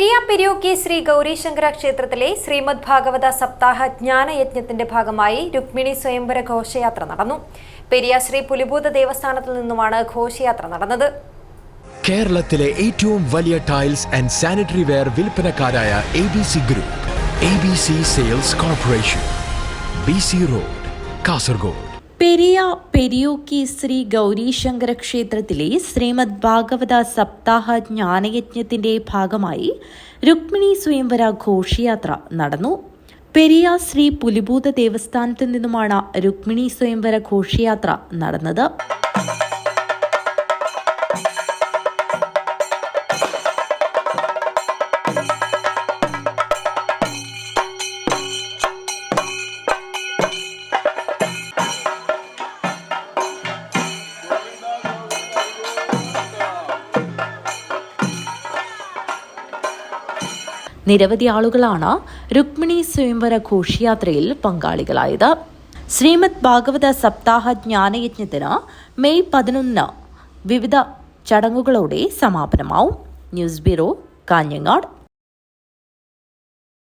പെരിയ പെരിയോക്കി ശ്രീ ഗൗരീശങ്കര ക്ഷേത്രത്തിലെ ശ്രീമദ് ഭാഗവത സപ്താഹ ജ്ഞാനയജ്ഞത്തിന്റെ ഭാഗമായി രുക്മിണി സ്വയംവര ഘോഷയാത്ര നടന്നു. പെരിയ ശ്രീ പുലിഭൂത ദേവസ്ഥാനത്തിൽ നിന്നുമാണ് ഘോഷയാത്ര നടന്നത്. കേരളത്തിലെ ഏറ്റവും വലിയ tiles and sanitary ware വിൽപ്പനക്കാരായ A B C group A B C sales corporation B C road Kasaragod. Periya Periyokki Sri Gaurishankara ക്ഷേത്രത്തിലെ ശ്രീമദ് ഭാഗവത സപ്താഹ ജ്ഞാനയജ്ഞത്തിന്റെ ഭാഗമായി രുക്മിണി സ്വയംവര ഘോഷയാത്ര നടന്നു. പെരിയ ശ്രീ പുലിഭൂത ദേവസ്ഥാനത്തു നിന്നുമാണ് രുക്മിണി സ്വയംവര ഘോഷയാത്ര നടന്നത്. നിരവധി ആളുകളാണ് രുക്മിണി സ്വയംവര ഘോഷയാത്രയിൽ പങ്കാളികളായത്. ശ്രീമദ് ഭാഗവത സപ്താഹ ജ്ഞാനയജ്ഞത്തിന് മെയ് പതിനൊന്നിന് വിവിധ ചടങ്ങുകളോടെ സമാപനമാവും. News bureau Kanhangad.